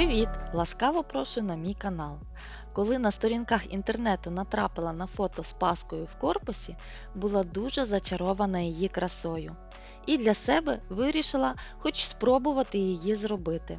Привіт! Ласкаво прошу на мій канал. Коли на сторінках інтернету натрапила на фото з паскою в корпусі, була дуже зачарована її красою. І для себе вирішила хоч спробувати її зробити.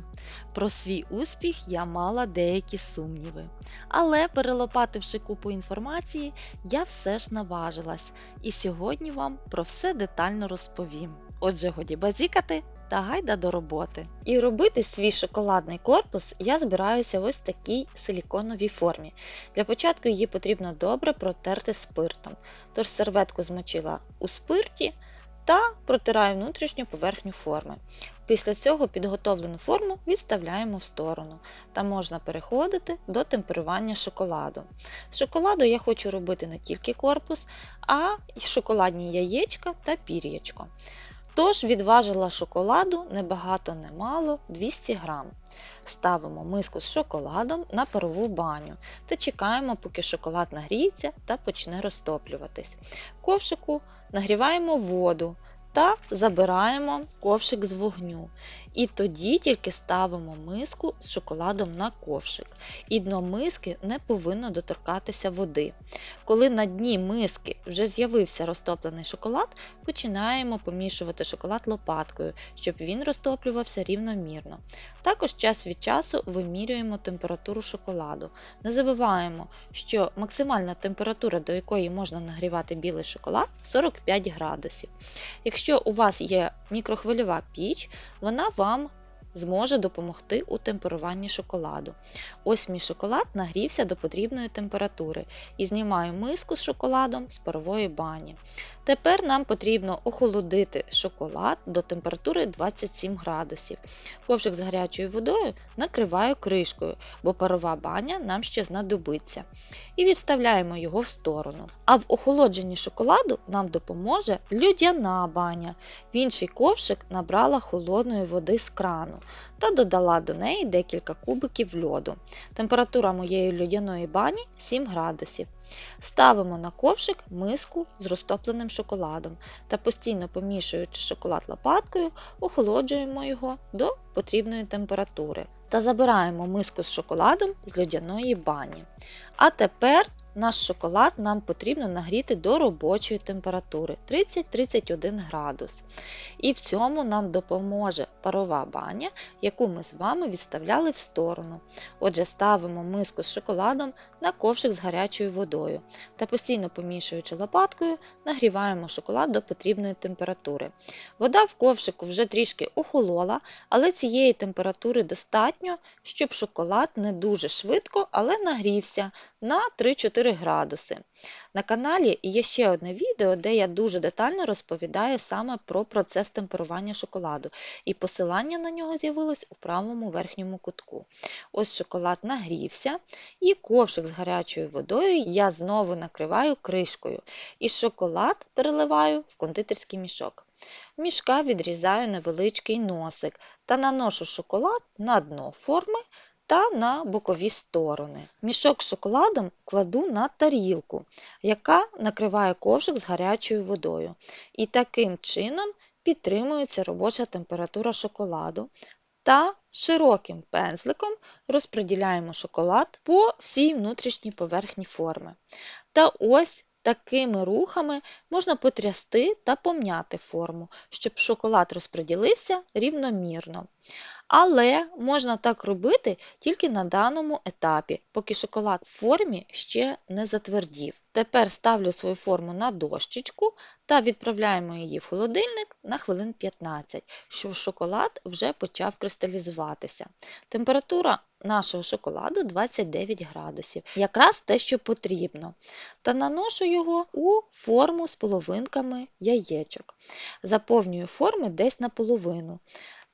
Про свій успіх я мала деякі сумніви. Але, перелопативши купу інформації, я все ж наважилась і сьогодні вам про все детально розповім. Отже, годі базікати та гайда до роботи. І робити свій шоколадний корпус я збираюся в ось такій силіконовій формі. Для початку її потрібно добре протерти спиртом. Тож серветку змочила у спирті та протираю внутрішню поверхню форми. Після цього підготовлену форму відставляємо в сторону та можна переходити до темперування шоколаду. З шоколаду я хочу робити не тільки корпус, а й шоколадні яєчка та пір'ячко. Тож відважила шоколаду небагато немало 200 г. Ставимо миску з шоколадом на парову баню та чекаємо, поки шоколад нагріється та почне розтоплюватись. Ковшику нагріваємо воду та забираємо ковшик з вогню. І тоді тільки ставимо миску з шоколадом на ковшик. І дно миски не повинно доторкатися води. Коли на дні миски вже з'явився розтоплений шоколад, починаємо помішувати шоколад лопаткою, щоб він розтоплювався рівномірно. Також час від часу вимірюємо температуру шоколаду. Не забуваємо, що максимальна температура, до якої можна нагрівати білий шоколад 45 градусів. У вас є мікрохвильова піч, вона вам зможе допомогти у темперуванні шоколаду. Ось мій шоколад нагрівся до потрібної температури і знімаю миску з шоколадом з парової бані. Тепер нам потрібно охолодити шоколад до температури 27 градусів. Ковшик з гарячою водою накриваю кришкою, бо парова баня нам ще знадобиться. І відставляємо його в сторону. А в охолодженні шоколаду нам допоможе людяна баня. В інший ковшик набрала холодної води з крану та додала до неї декілька кубиків льоду. Температура моєї льодяної бані 7 градусів. Ставимо на ковшик миску з розтопленим шоколадом та постійно помішуючи шоколад лопаткою, охолоджуємо його до потрібної температури та забираємо миску з шоколадом з льодяної бані. А тепер наш шоколад нам потрібно нагріти до робочої температури 30-31 градус. І в цьому нам допоможе парова баня, яку ми з вами відставляли в сторону. Отже, ставимо миску з шоколадом на ковшик з гарячою водою та постійно помішуючи лопаткою, нагріваємо шоколад до потрібної температури. Вода в ковшику вже трішки охолола, але цієї температури достатньо, щоб шоколад не дуже швидко, але нагрівся на 3-4 градуси. На каналі є ще одне відео, де я дуже детально розповідаю саме про процес темперування шоколаду, і посилання на нього з'явилось у правому верхньому кутку. Ось шоколад нагрівся, і ковшик з гарячою водою я знову накриваю кришкою, і шоколад переливаю в кондитерський мішок. Мішка відрізаю невеличкий носик та наношу шоколад на дно форми та на бокові сторони. Мішок з шоколадом кладу на тарілку, яка накриває ковшик з гарячою водою. І таким чином підтримується робоча температура шоколаду. Та широким пензликом розподіляємо шоколад по всій внутрішній поверхні форми. Та ось такими рухами можна потрясти та пом'яти форму, щоб шоколад розподілився рівномірно. Але можна так робити тільки на даному етапі, поки шоколад в формі ще не затвердів. Тепер ставлю свою форму на дощечку та відправляємо її в холодильник на хвилин 15, щоб шоколад вже почав кристалізуватися. Температура нашого шоколаду 29 градусів, якраз те, що потрібно. Та наношу його у форму з половинками яєчок. Заповнюю форми десь наполовину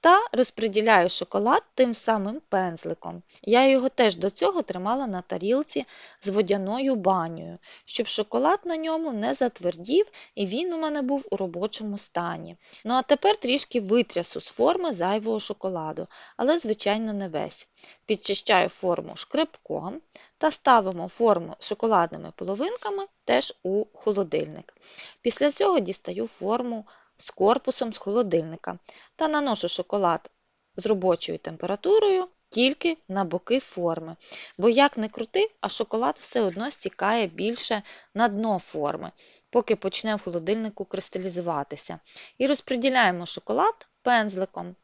та розподіляю шоколад тим самим пензликом. Я його теж до цього тримала на тарілці з водяною банею, щоб шоколад на ньому не затвердів і він у мене був у робочому стані. Ну а тепер трішки витрясу з форми зайвого шоколаду, але, звичайно, не весь. Підчищаю форму шкребком та ставимо форму шоколадними половинками теж у холодильник. Після цього дістаю форму з корпусом з холодильника та наношу шоколад з робочою температурою тільки на боки форми. Бо як не крути, а шоколад все одно стікає більше на дно форми, поки почне в холодильнику кристалізуватися. І розподіляємо шоколад пензликом.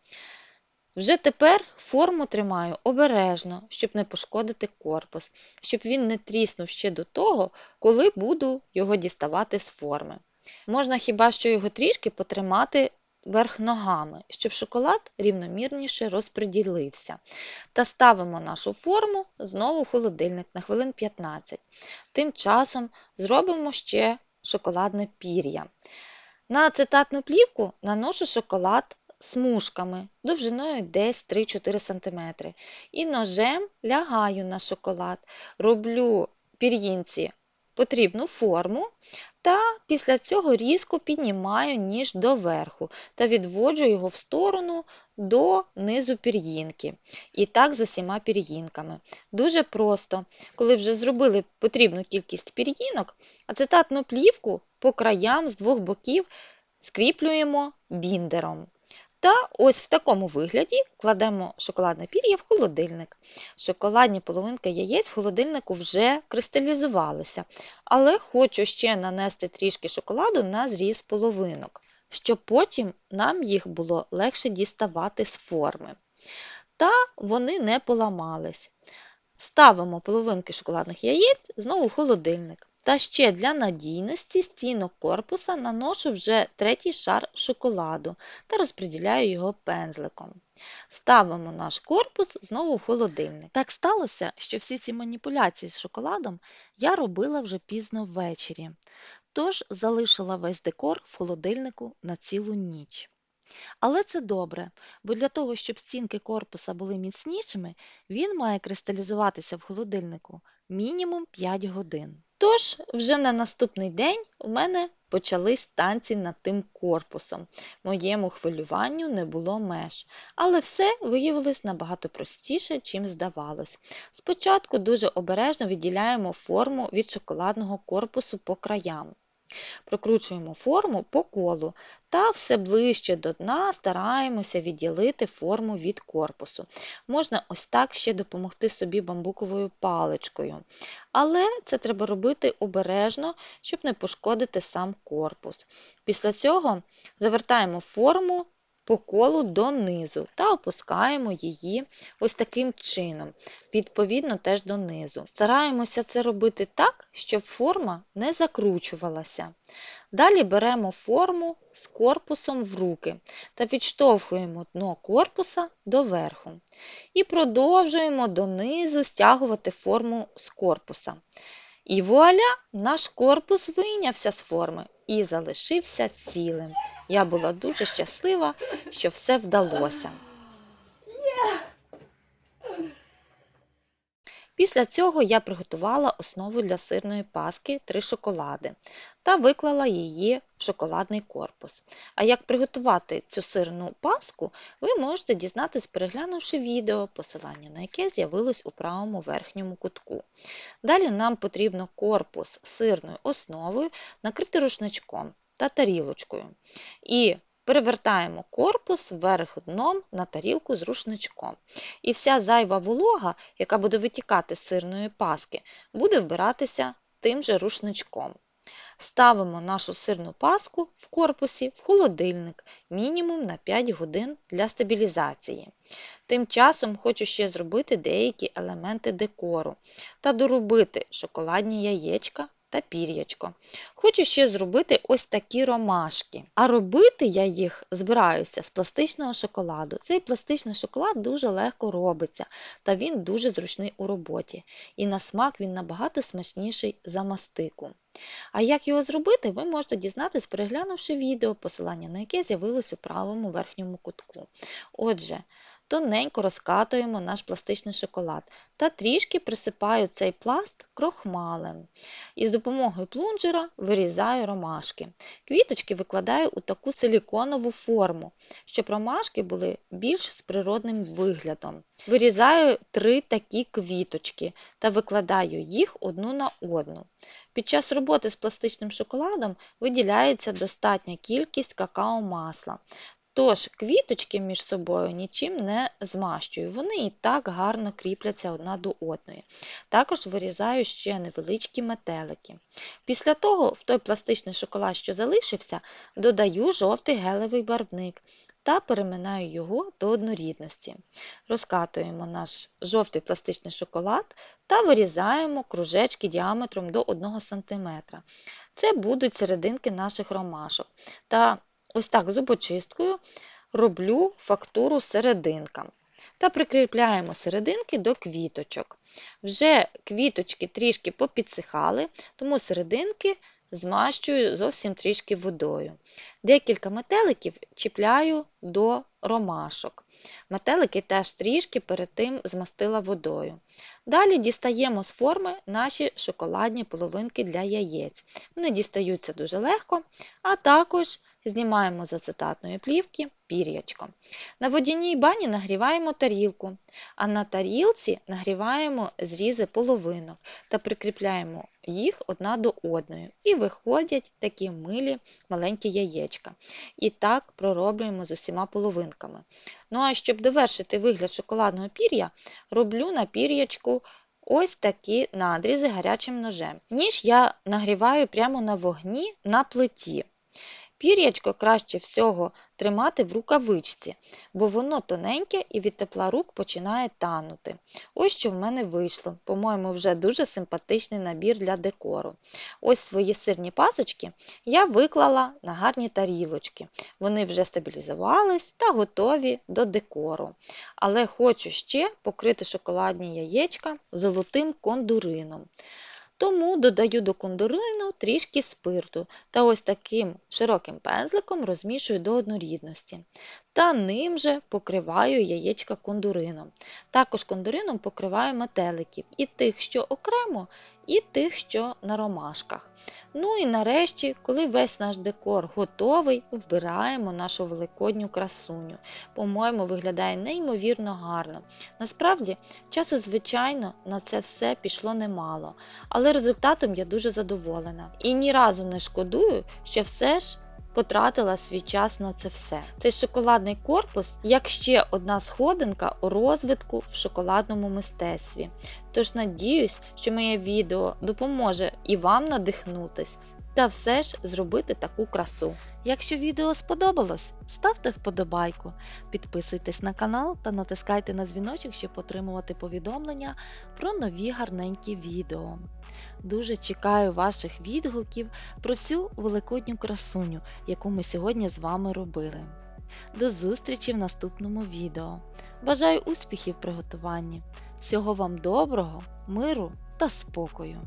Вже тепер форму тримаю обережно, щоб не пошкодити корпус, щоб він не тріснув ще до того, коли буду його діставати з форми. Можна хіба що його трішки потримати верх ногами, щоб шоколад рівномірніше розподілився. Та ставимо нашу форму знову в холодильник на хвилин 15. Тим часом зробимо ще шоколадне пір'я. На ацетатну плівку наношу шоколад смужками довжиною десь 3-4 см. І ножем лягаю на шоколад, роблю пір'їнці потрібну форму та після цього різко піднімаю ніж доверху та відводжу його в сторону до низу пір'їнки. І так з усіма пір'їнками. Дуже просто, коли вже зробили потрібну кількість пір'їнок, ацетатну плівку по краям з двох боків скріплюємо біндером. Та ось в такому вигляді кладемо шоколадне пір'я в холодильник. Шоколадні половинки яєць в холодильнику вже кристалізувалися, але хочу ще нанести трішки шоколаду на зріз половинок, щоб потім нам їх було легше діставати з форми. Та вони не поламались. Ставимо половинки шоколадних яєць знову в холодильник. Та ще для надійності стінок корпуса наношу вже третій шар шоколаду та розподіляю його пензликом. Ставимо наш корпус знову в холодильник. Так сталося, що всі ці маніпуляції з шоколадом я робила вже пізно ввечері, тож залишила весь декор в холодильнику на цілу ніч. Але це добре, бо для того, щоб стінки корпуса були міцнішими, він має кристалізуватися в холодильнику мінімум 5 годин. Тож, вже на наступний день у мене почались танці над тим корпусом. Моєму хвилюванню не було меж, але все виявилось набагато простіше, чим здавалось. Спочатку дуже обережно відділяємо форму від шоколадного корпусу по краям. Прокручуємо форму по колу та все ближче до дна стараємося відділити форму від корпусу. Можна ось так ще допомогти собі бамбуковою паличкою. Але це треба робити обережно, щоб не пошкодити сам корпус. Після цього завертаємо форму по колу донизу та опускаємо її ось таким чином, відповідно теж донизу. Стараємося це робити так, щоб форма не закручувалася. Далі беремо форму з корпусом в руки та підштовхуємо дно корпуса до верху. І продовжуємо донизу стягувати форму з корпуса. І вуаля, наш корпус вийнявся з форми і залишився цілим. Я була дуже щаслива, що все вдалося. Після цього я приготувала основу для сирної паски три шоколади та виклала її в шоколадний корпус. А як приготувати цю сирну паску, ви можете дізнатись, переглянувши відео, посилання на яке з'явилось у правому верхньому кутку. Далі нам потрібно корпус сирною основою накрити рушничком та тарілочкою. І перевертаємо корпус вверх дном на тарілку з рушничком. І вся зайва волога, яка буде витікати з сирної паски, буде вбиратися тим же рушничком. Ставимо нашу сирну паску в корпусі в холодильник мінімум на 5 годин для стабілізації. Тим часом хочу ще зробити деякі елементи декору та доробити шоколадні яєчка та пір'ячко. Хочу ще зробити ось такі ромашки. А робити я їх збираюся з пластичного шоколаду. Цей пластичний шоколад дуже легко робиться, та він дуже зручний у роботі. І на смак він набагато смачніший за мастику. А як його зробити, ви можете дізнатись, переглянувши відео, посилання на яке з'явилось у правому верхньому кутку. Отже, тоненько розкатуємо наш пластичний шоколад та трішки присипаю цей пласт крохмалем. І з допомогою плунжера вирізаю ромашки. Квіточки викладаю у таку силіконову форму, щоб ромашки були більш з природним виглядом. Вирізаю три такі квіточки та викладаю їх одну на одну. Під час роботи з пластичним шоколадом виділяється достатня кількість какао-масла Тож квіточки між собою нічим не змащую, вони і так гарно кріпляться одна до одної. Також вирізаю ще невеличкі метелики. Після того в той пластичний шоколад, що залишився, додаю жовтий гелевий барвник та переминаю його до однорідності. Розкатуємо наш жовтий пластичний шоколад та вирізаємо кружечки діаметром до 1 см. Це будуть серединки наших ромашок. Та ось так зубочисткою роблю фактуру серединкам. Та прикріпляємо серединки до квіточок. Вже квіточки трішки попідсихали, тому серединки змащую зовсім трішки водою. Декілька метеликів чіпляю до ромашок. Метелики теж трішки перед тим змастила водою. Далі дістаємо з форми наші шоколадні половинки для яєць. Вони дістаються дуже легко, а також знімаємо з ацетатної плівки пір'ячко. На водяній бані нагріваємо тарілку, а на тарілці нагріваємо зрізи половинок та прикріпляємо їх одна до одної. І виходять такі милі маленькі яєчка. І так пророблюємо з усіма половинками. Ну а щоб довершити вигляд шоколадного пір'я, роблю на пір'ячку ось такі надрізи гарячим ножем. Ніж я нагріваю прямо на вогні на плиті. Пір'ячко краще всього тримати в рукавичці, бо воно тоненьке і від тепла рук починає танути. Ось що в мене вийшло. По-моєму, вже дуже симпатичний набір для декору. Ось свої сирні пасочки я виклала на гарні тарілочки. Вони вже стабілізувались та готові до декору. Але хочу ще покрити шоколадні яєчка золотим кондурином. Тому додаю до кондурину трішки спирту та ось таким широким пензликом розмішую до однорідності. Та ним же покриваю яєчка кондурином. Також кондурином покриваю метеликів і тих, що окремо, і тих, що на ромашках. Ну і нарешті, коли весь наш декор готовий, вбираємо нашу великодню красуню. По-моєму, виглядає неймовірно гарно. Насправді, часу, звичайно, на це все пішло немало, але результатом я дуже задоволена. І ні разу не шкодую, що все ж потратила свій час на це все. Цей шоколадний корпус як ще одна сходинка у розвитку в шоколадному мистецтві. Тож надіюсь, що моє відео допоможе і вам надихнутись та все ж зробити таку красу. Якщо відео сподобалось, ставте вподобайку, підписуйтесь на канал та натискайте на дзвіночок, щоб отримувати повідомлення про нові гарненькі відео. Дуже чекаю ваших відгуків про цю великодню красуню, яку ми сьогодні з вами робили. До зустрічі в наступному відео. Бажаю успіхів в приготуванні. Всього вам доброго, миру та спокою!